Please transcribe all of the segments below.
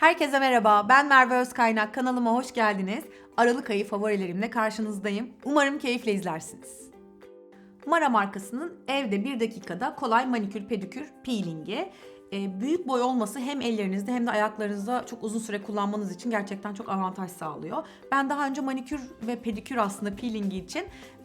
Herkese merhaba, ben Merve Özkaynak. Kanalıma hoş geldiniz. Aralık ayı favorilerimle karşınızdayım. Umarım keyifle izlersiniz. Mara markasının evde bir dakikada kolay manikür pedikür peelingi. Ee, büyük boy olması hem ellerinizde hem de ayaklarınızda çok uzun süre kullanmanız için gerçekten çok avantaj sağlıyor. Ben daha önce manikür ve pedikür aslında peelingi için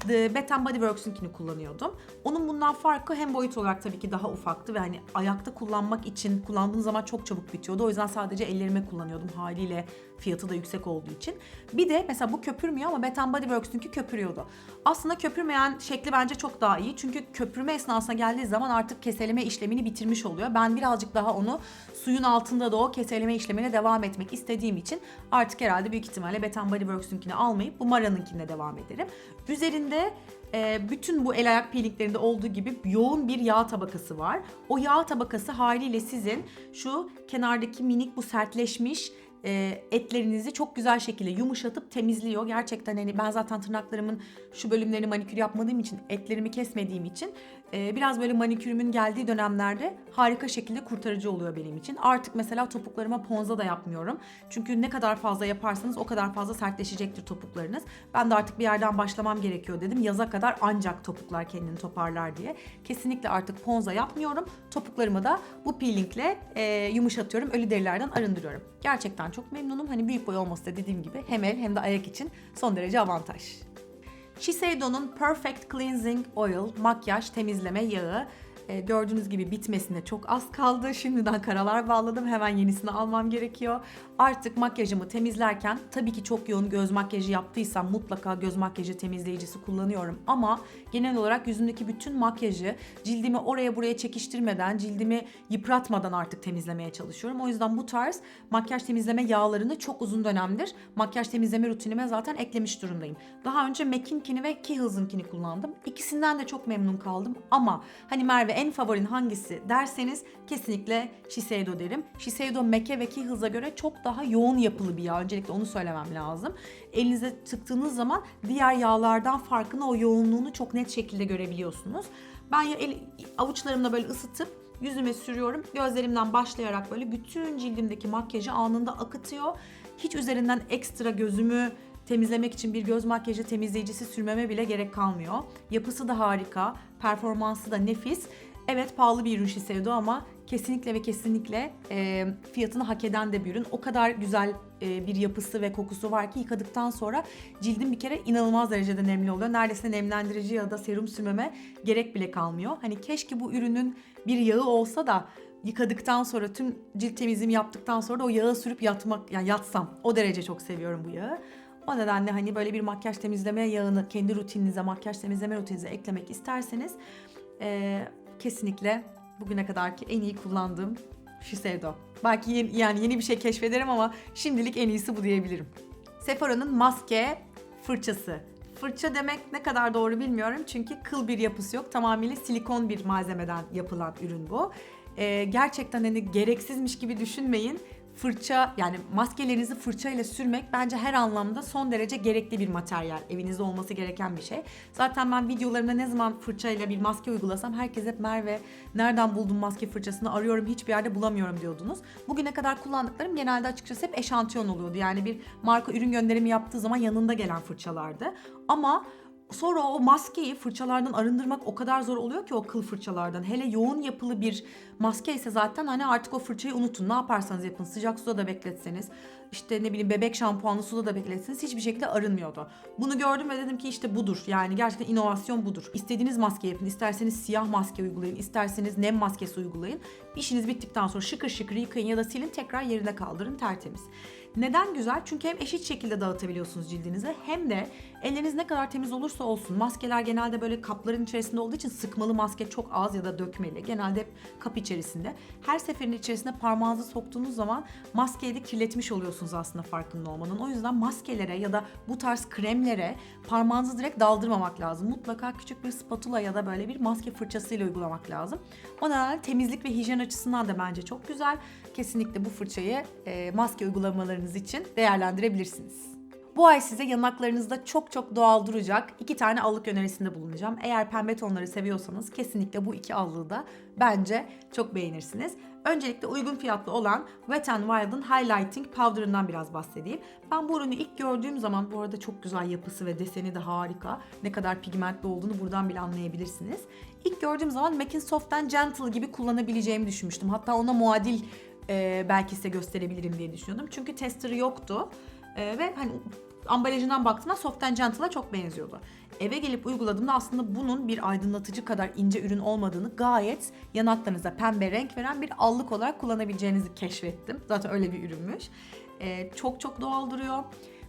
The Bath Body Works'unkini kullanıyordum. Onun bundan farkı hem boyut olarak tabii ki daha ufaktı ve hani ayakta kullanmak için kullandığım zaman çok çabuk bitiyordu. O yüzden sadece ellerime kullanıyordum haliyle fiyatı da yüksek olduğu için. Bir de mesela bu köpürmüyor ama Bath Body Works'unki köpürüyordu. Aslında köpürmeyen şekli bence çok daha iyi. Çünkü köpürme esnasına geldiği zaman artık keseleme işlemini bitirmiş oluyor. Ben birazcık daha onu suyun altında da o keseleme işlemine devam etmek istediğim için artık herhalde büyük ihtimalle Bath Body Works'unkini almayıp bu Mara'nınkine devam ederim. Üzerinde e, bütün bu el ayak peelinglerinde olduğu gibi yoğun bir yağ tabakası var. O yağ tabakası haliyle sizin şu kenardaki minik bu sertleşmiş e, etlerinizi çok güzel şekilde yumuşatıp temizliyor. Gerçekten hani ben zaten tırnaklarımın şu bölümlerini manikür yapmadığım için, etlerimi kesmediğim için e, biraz böyle manikürümün geldiği dönemlerde harika şekilde kurtarıcı oluyor benim için. Artık mesela topuklarıma ponza da yapmıyorum. Çünkü ne kadar fazla yaparsanız o kadar fazla sertleşecektir topuklarınız. Ben de artık bir yerden başlamam gerekiyor dedim. Yaza kadar ancak topuklar kendini toparlar diye. Kesinlikle artık ponza yapmıyorum. Topuklarımı da bu peelingle e, yumuşatıyorum. Ölü derilerden arındırıyorum. Gerçekten çok memnunum. Hani büyük boy olması da dediğim gibi hem el hem de ayak için son derece avantaj. Shiseido'nun Perfect Cleansing Oil makyaj temizleme yağı e, gördüğünüz gibi bitmesine çok az kaldı. Şimdiden karalar bağladım. Hemen yenisini almam gerekiyor. Artık makyajımı temizlerken tabii ki çok yoğun göz makyajı yaptıysam mutlaka göz makyajı temizleyicisi kullanıyorum. Ama genel olarak yüzümdeki bütün makyajı cildimi oraya buraya çekiştirmeden, cildimi yıpratmadan artık temizlemeye çalışıyorum. O yüzden bu tarz makyaj temizleme yağlarını çok uzun dönemdir makyaj temizleme rutinime zaten eklemiş durumdayım. Daha önce MAC'inkini ve Kiehl's'ınkini kullandım. İkisinden de çok memnun kaldım ama hani Merve en favorin hangisi derseniz kesinlikle Shiseido derim. Shiseido MAC'e ve Kiehl's'a göre çok daha yoğun yapılı bir yağ. Öncelikle onu söylemem lazım. Elinize tıktığınız zaman diğer yağlardan farkını, o yoğunluğunu çok net şekilde görebiliyorsunuz. Ben el, avuçlarımla böyle ısıtıp yüzüme sürüyorum. Gözlerimden başlayarak böyle bütün cildimdeki makyajı anında akıtıyor. Hiç üzerinden ekstra gözümü temizlemek için bir göz makyajı temizleyicisi sürmeme bile gerek kalmıyor. Yapısı da harika, performansı da nefis. Evet pahalı bir ürün Shiseido ama kesinlikle ve kesinlikle e, fiyatını hak eden de bir ürün. O kadar güzel e, bir yapısı ve kokusu var ki yıkadıktan sonra cildim bir kere inanılmaz derecede nemli oluyor. Neredeyse nemlendirici ya da serum sürmeme gerek bile kalmıyor. Hani keşke bu ürünün bir yağı olsa da yıkadıktan sonra tüm cilt temizliğimi yaptıktan sonra da o yağı sürüp yatmak yani yatsam. O derece çok seviyorum bu yağı. O nedenle hani böyle bir makyaj temizleme yağını kendi rutininize, makyaj temizleme rutininize eklemek isterseniz e, kesinlikle bugüne kadarki en iyi kullandığım Shiseido. Belki yeni, yani yeni bir şey keşfederim ama şimdilik en iyisi bu diyebilirim. Sephora'nın maske fırçası. Fırça demek ne kadar doğru bilmiyorum çünkü kıl bir yapısı yok. Tamamıyla silikon bir malzemeden yapılan ürün bu. Ee, gerçekten hani gereksizmiş gibi düşünmeyin fırça yani maskelerinizi fırça ile sürmek bence her anlamda son derece gerekli bir materyal. Evinizde olması gereken bir şey. Zaten ben videolarımda ne zaman fırça ile bir maske uygulasam herkes hep Merve nereden buldun maske fırçasını arıyorum hiçbir yerde bulamıyorum diyordunuz. Bugüne kadar kullandıklarım genelde açıkçası hep eşantiyon oluyordu. Yani bir marka ürün gönderimi yaptığı zaman yanında gelen fırçalardı. Ama Sonra o maskeyi fırçalardan arındırmak o kadar zor oluyor ki o kıl fırçalardan. Hele yoğun yapılı bir maske ise zaten hani artık o fırçayı unutun. Ne yaparsanız yapın. Sıcak suda da bekletseniz, işte ne bileyim bebek şampuanlı suda da bekletseniz hiçbir şekilde arınmıyordu. Bunu gördüm ve dedim ki işte budur. Yani gerçekten inovasyon budur. İstediğiniz maske yapın. İsterseniz siyah maske uygulayın, isterseniz nem maskesi uygulayın. İşiniz bittikten sonra şıkır şıkır yıkayın ya da silin tekrar yerine kaldırın tertemiz. Neden güzel? Çünkü hem eşit şekilde dağıtabiliyorsunuz cildinize hem de elleriniz ne kadar temiz olursa olsun maskeler genelde böyle kapların içerisinde olduğu için sıkmalı maske çok az ya da dökmeli. Genelde hep kap içerisinde. Her seferin içerisine parmağınızı soktuğunuz zaman maskeyi de kirletmiş oluyorsunuz aslında farkında olmanın. O yüzden maskelere ya da bu tarz kremlere parmağınızı direkt daldırmamak lazım. Mutlaka küçük bir spatula ya da böyle bir maske fırçasıyla uygulamak lazım. O nedenle temizlik ve hijyen açısından da bence çok güzel. Kesinlikle bu fırçayı e, maske uygulamalarınız için değerlendirebilirsiniz. Bu ay size yanaklarınızda çok çok doğal duracak iki tane allık önerisinde bulunacağım. Eğer pembe tonları seviyorsanız kesinlikle bu iki allığı da bence çok beğenirsiniz. Öncelikle uygun fiyatlı olan Wet n Wild'ın Highlighting Powder'ından biraz bahsedeyim. Ben bu ürünü ilk gördüğüm zaman bu arada çok güzel yapısı ve deseni de harika. Ne kadar pigmentli olduğunu buradan bile anlayabilirsiniz. İlk gördüğüm zaman MAC'in Soft and Gentle gibi kullanabileceğimi düşünmüştüm. Hatta ona muadil e, belki size gösterebilirim diye düşünüyordum. Çünkü tester'ı yoktu. E, ve hani ambalajından baktığımda Soft Gentle'a çok benziyordu. Eve gelip uyguladığımda aslında bunun bir aydınlatıcı kadar ince ürün olmadığını gayet yanaklarınıza pembe renk veren bir allık olarak kullanabileceğinizi keşfettim. Zaten öyle bir ürünmüş. Ee, çok çok doğal duruyor.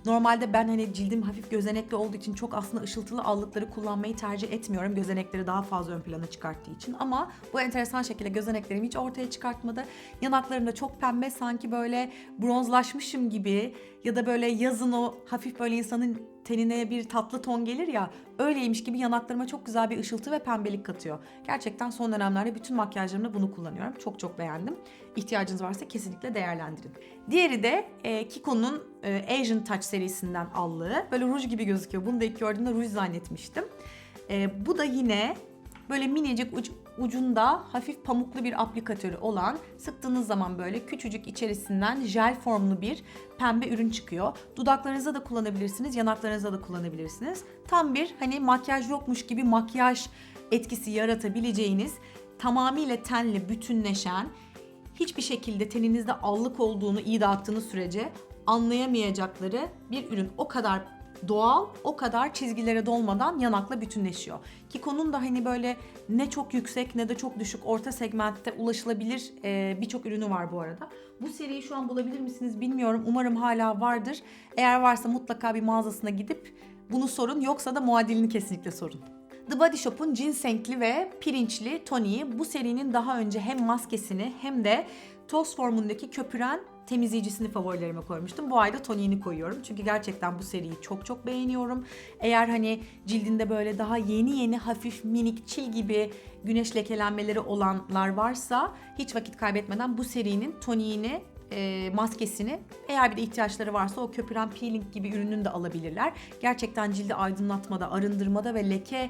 Normalde ben hani cildim hafif gözenekli olduğu için çok aslında ışıltılı allıkları kullanmayı tercih etmiyorum. Gözenekleri daha fazla ön plana çıkarttığı için. Ama bu enteresan şekilde gözeneklerimi hiç ortaya çıkartmadı. Yanaklarım da çok pembe sanki böyle bronzlaşmışım gibi ya da böyle yazın o hafif böyle insanın tenine bir tatlı ton gelir ya öyleymiş gibi yanaklarıma çok güzel bir ışıltı ve pembelik katıyor. Gerçekten son dönemlerde bütün makyajlarımda bunu kullanıyorum. Çok çok beğendim. İhtiyacınız varsa kesinlikle değerlendirin. Diğeri de e, Kiko'nun e, Asian Touch serisinden allığı. Böyle ruj gibi gözüküyor. Bunu da ilk gördüğümde ruj zannetmiştim. E, bu da yine böyle minicik uc- ucunda hafif pamuklu bir aplikatörü olan sıktığınız zaman böyle küçücük içerisinden jel formlu bir pembe ürün çıkıyor. Dudaklarınıza da kullanabilirsiniz, yanaklarınıza da kullanabilirsiniz. Tam bir hani makyaj yokmuş gibi makyaj etkisi yaratabileceğiniz tamamıyla tenle bütünleşen hiçbir şekilde teninizde allık olduğunu iyi dağıttığınız sürece anlayamayacakları bir ürün. O kadar doğal, o kadar çizgilere dolmadan yanakla bütünleşiyor. Kiko'nun da hani böyle ne çok yüksek ne de çok düşük orta segmentte ulaşılabilir e, birçok ürünü var bu arada. Bu seriyi şu an bulabilir misiniz bilmiyorum. Umarım hala vardır. Eğer varsa mutlaka bir mağazasına gidip bunu sorun. Yoksa da muadilini kesinlikle sorun. The Body Shop'un ginsengli ve pirinçli toniği bu serinin daha önce hem maskesini hem de toz formundaki köpüren temizleyicisini favorilerime koymuştum. Bu ayda toniğini koyuyorum. Çünkü gerçekten bu seriyi çok çok beğeniyorum. Eğer hani cildinde böyle daha yeni yeni hafif minik çil gibi güneş lekelenmeleri olanlar varsa hiç vakit kaybetmeden bu serinin toniğini e, maskesini eğer bir de ihtiyaçları varsa o köpüren peeling gibi ürününü de alabilirler. Gerçekten cildi aydınlatmada, arındırmada ve leke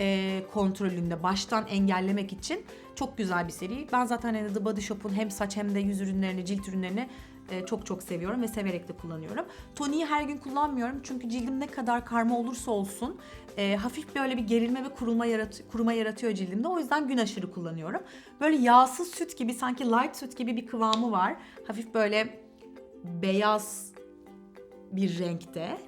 e, kontrolünde baştan engellemek için çok güzel bir seri. Ben zaten hani The Body Shop'un hem saç hem de yüz ürünlerini, cilt ürünlerini e, çok çok seviyorum ve severek de kullanıyorum. Toniği her gün kullanmıyorum çünkü cildim ne kadar karma olursa olsun e, hafif böyle bir gerilme ve kurulma yarat kuruma yaratıyor cildimde. O yüzden gün aşırı kullanıyorum. Böyle yağsız süt gibi sanki light süt gibi bir kıvamı var. Hafif böyle beyaz bir renkte.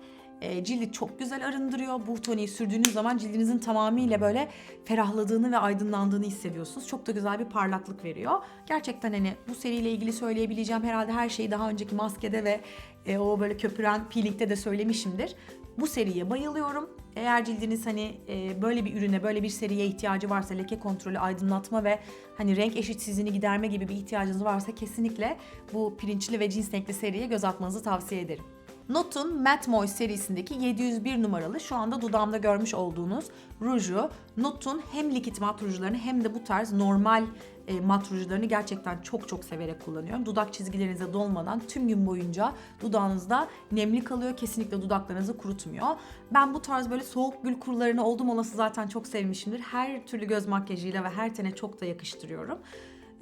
E, cildi çok güzel arındırıyor. Bu toniği sürdüğünüz zaman cildinizin tamamıyla böyle ferahladığını ve aydınlandığını hissediyorsunuz. Çok da güzel bir parlaklık veriyor. Gerçekten hani bu seriyle ilgili söyleyebileceğim herhalde her şeyi daha önceki maskede ve e, o böyle köpüren peelingde de söylemişimdir. Bu seriye bayılıyorum. Eğer cildiniz hani e, böyle bir ürüne, böyle bir seriye ihtiyacı varsa, leke kontrolü, aydınlatma ve hani renk eşitsizliğini giderme gibi bir ihtiyacınız varsa kesinlikle bu pirinçli ve cins renkli seriye göz atmanızı tavsiye ederim. Not'un Matte Moist serisindeki 701 numaralı şu anda dudağımda görmüş olduğunuz ruju Not'un hem likit mat rujlarını hem de bu tarz normal e, mat rujlarını gerçekten çok çok severek kullanıyorum. Dudak çizgilerinize dolmadan tüm gün boyunca dudağınızda nemli kalıyor. Kesinlikle dudaklarınızı kurutmuyor. Ben bu tarz böyle soğuk gül kurularını oldum olası zaten çok sevmişimdir. Her türlü göz makyajıyla ve her tene çok da yakıştırıyorum.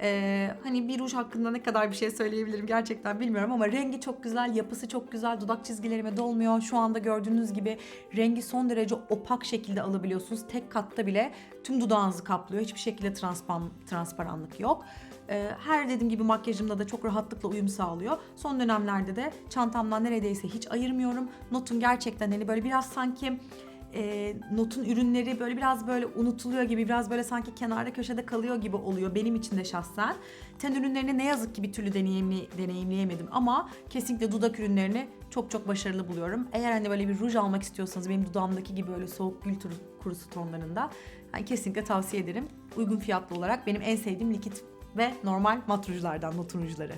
Ee, hani bir ruj hakkında ne kadar bir şey söyleyebilirim gerçekten bilmiyorum ama rengi çok güzel, yapısı çok güzel, dudak çizgilerime dolmuyor. Şu anda gördüğünüz gibi rengi son derece opak şekilde alabiliyorsunuz. Tek katta bile tüm dudağınızı kaplıyor. Hiçbir şekilde transpan, transparanlık yok. Ee, her dediğim gibi makyajımda da çok rahatlıkla uyum sağlıyor. Son dönemlerde de çantamdan neredeyse hiç ayırmıyorum. Notum gerçekten hani böyle biraz sanki e, notun ürünleri böyle biraz böyle unutuluyor gibi biraz böyle sanki kenarda köşede kalıyor gibi oluyor benim için de şahsen. Ten ürünlerini ne yazık ki bir türlü deneyimli, deneyimleyemedim ama kesinlikle dudak ürünlerini çok çok başarılı buluyorum. Eğer hani böyle bir ruj almak istiyorsanız benim dudağımdaki gibi böyle soğuk gül kurusu tonlarında yani kesinlikle tavsiye ederim. Uygun fiyatlı olarak benim en sevdiğim likit ve normal mat rujlardan not rujları.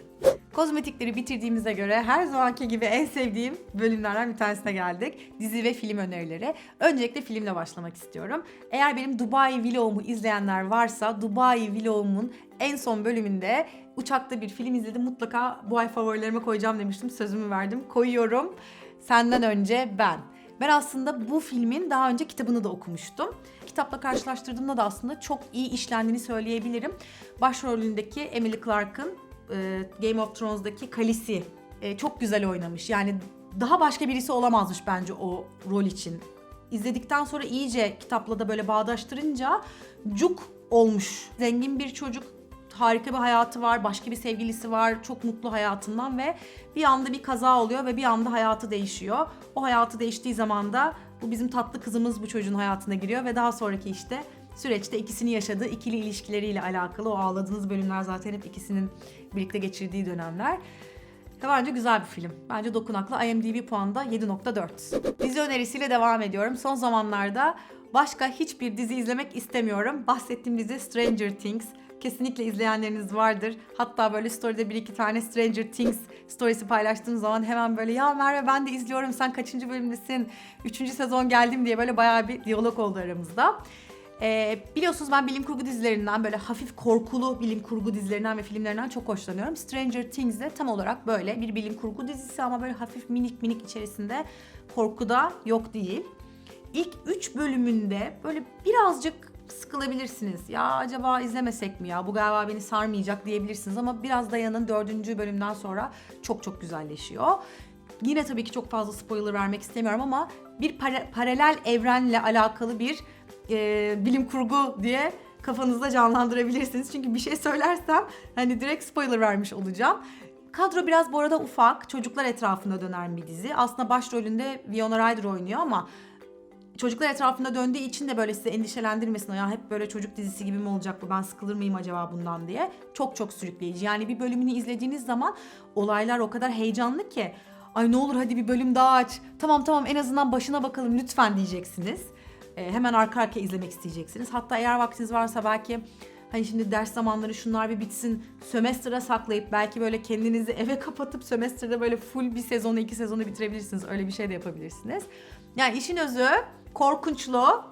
Kozmetikleri bitirdiğimize göre her zamanki gibi en sevdiğim bölümlerden bir tanesine geldik. Dizi ve film önerileri. Öncelikle filmle başlamak istiyorum. Eğer benim Dubai vlogumu izleyenler varsa Dubai vlogumun en son bölümünde uçakta bir film izledim. Mutlaka bu ay favorilerime koyacağım demiştim. Sözümü verdim. Koyuyorum. Senden önce ben. Ben aslında bu filmin daha önce kitabını da okumuştum. Kitapla karşılaştırdığımda da aslında çok iyi işlendiğini söyleyebilirim. Başrolündeki Emily Clark'ın e, Game of Thrones'daki Khaleesi e, çok güzel oynamış. Yani daha başka birisi olamazmış bence o rol için. İzledikten sonra iyice kitapla da böyle bağdaştırınca cuk olmuş. Zengin bir çocuk, harika bir hayatı var, başka bir sevgilisi var, çok mutlu hayatından ve bir anda bir kaza oluyor ve bir anda hayatı değişiyor. O hayatı değiştiği zaman da bu bizim tatlı kızımız bu çocuğun hayatına giriyor ve daha sonraki işte süreçte ikisini yaşadığı ikili ilişkileriyle alakalı o ağladığınız bölümler zaten hep ikisinin birlikte geçirdiği dönemler. Ve bence güzel bir film. Bence dokunaklı. IMDb puanı da 7.4. Dizi önerisiyle devam ediyorum. Son zamanlarda başka hiçbir dizi izlemek istemiyorum. Bahsettiğim dizi Stranger Things. Kesinlikle izleyenleriniz vardır. Hatta böyle storyde bir iki tane Stranger Things storiesi paylaştığım zaman hemen böyle ya Merve ben de izliyorum sen kaçıncı bölümdesin? Üçüncü sezon geldim diye böyle bayağı bir diyalog oldu aramızda. Ee, biliyorsunuz ben bilim kurgu dizilerinden böyle hafif korkulu bilim kurgu dizilerinden ve filmlerinden çok hoşlanıyorum. Stranger Things de tam olarak böyle bir bilim kurgu dizisi ama böyle hafif minik minik içerisinde korku da yok değil. İlk 3 bölümünde böyle birazcık sıkılabilirsiniz. Ya acaba izlemesek mi ya bu galiba beni sarmayacak diyebilirsiniz ama biraz dayanın dördüncü bölümden sonra çok çok güzelleşiyor. Yine tabii ki çok fazla spoiler vermek istemiyorum ama bir pare- paralel evrenle alakalı bir e, bilim kurgu diye kafanızda canlandırabilirsiniz. Çünkü bir şey söylersem hani direkt spoiler vermiş olacağım. Kadro biraz bu arada ufak. Çocuklar etrafında dönen bir dizi. Aslında başrolünde Winona Ryder oynuyor ama çocuklar etrafında döndüğü için de böyle size endişelendirmesin. Ya hep böyle çocuk dizisi gibi mi olacak bu ben sıkılır mıyım acaba bundan diye. Çok çok sürükleyici. Yani bir bölümünü izlediğiniz zaman olaylar o kadar heyecanlı ki ay ne olur hadi bir bölüm daha aç. Tamam tamam en azından başına bakalım lütfen diyeceksiniz. Ee, hemen arka arkaya izlemek isteyeceksiniz. Hatta eğer vaktiniz varsa belki hani şimdi ders zamanları şunlar bir bitsin sömestra saklayıp belki böyle kendinizi eve kapatıp sömestrada böyle full bir sezonu iki sezonu bitirebilirsiniz. Öyle bir şey de yapabilirsiniz. Yani işin özü korkunçlu,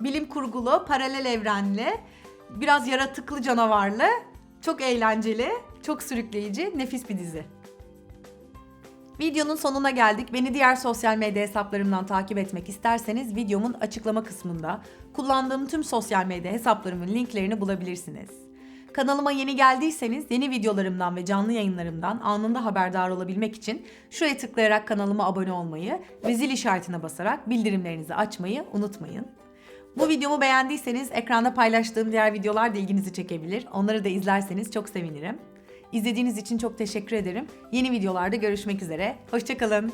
bilim kurgulu, paralel evrenli, biraz yaratıklı canavarlı, çok eğlenceli, çok sürükleyici, nefis bir dizi. Videonun sonuna geldik. Beni diğer sosyal medya hesaplarımdan takip etmek isterseniz videomun açıklama kısmında kullandığım tüm sosyal medya hesaplarımın linklerini bulabilirsiniz. Kanalıma yeni geldiyseniz yeni videolarımdan ve canlı yayınlarımdan anında haberdar olabilmek için şuraya tıklayarak kanalıma abone olmayı ve zil işaretine basarak bildirimlerinizi açmayı unutmayın. Bu videomu beğendiyseniz ekranda paylaştığım diğer videolar da ilginizi çekebilir. Onları da izlerseniz çok sevinirim. İzlediğiniz için çok teşekkür ederim. Yeni videolarda görüşmek üzere. Hoşçakalın.